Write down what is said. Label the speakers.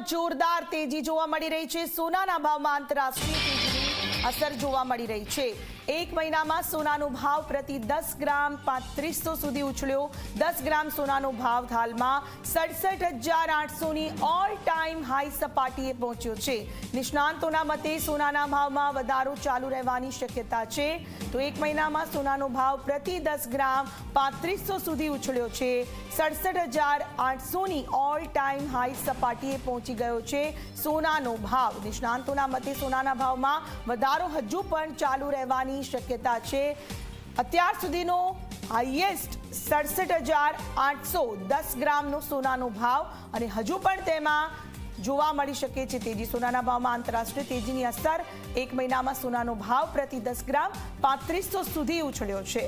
Speaker 1: જોરદાર તેજી જોવા મળી રહી છે. સોનાના ભાવમાં આંતરરાષ્ટ્રીય તેજીની અસર જોવા મળી રહી છે. એક મહિનામાં સોનાનો ભાવ પ્રતિ દસ ગ્રામ પાંત્રીસો સુધી ઉછળ્યો. દસ ગ્રામ સોનાનો ભાવ હાલમાં સડસઠ હજાર આઠસોની ઓલ ટાઈમ હાઈ સપાટીએ પહોંચ્યો છે. નિષ્ણાંતોના મતે સોનાના ભાવમાં વધારો ચાલુ રહેવાની શક્યતા છે. તો એક મહિનામાં સોનાનો ભાવ પ્રતિ દસ ગ્રામ પાંત્રીસો સુધી ઉછળ્યો છે. સડસઠ હજાર આઠસોની ઓલ ટાઈમ હાઈ સપાટીએ પહોંચી ગયો છે સોનાનો ભાવ. નિષ્ણાંતોના મતે સોનાના ભાવમાં વધારો હજુ પણ ચાલુ રહેવાની શક્યતા છે. અત્યાર સુધીનો હાઈએસ્ટ સડસઠ હજાર આઠસો દસ ગ્રામનો સોનાનો ભાવ અને હજુ પણ તેમાં જોવા મળી શકે છે. તેજી સોનાના ભાવમાં આંતરરાષ્ટ્રીય તેજીની અસર. એક મહિનામાં સોનાનો ભાવ પ્રતિ દસ ગ્રામ પાંત્રીસો સુધી ઉછળ્યો છે.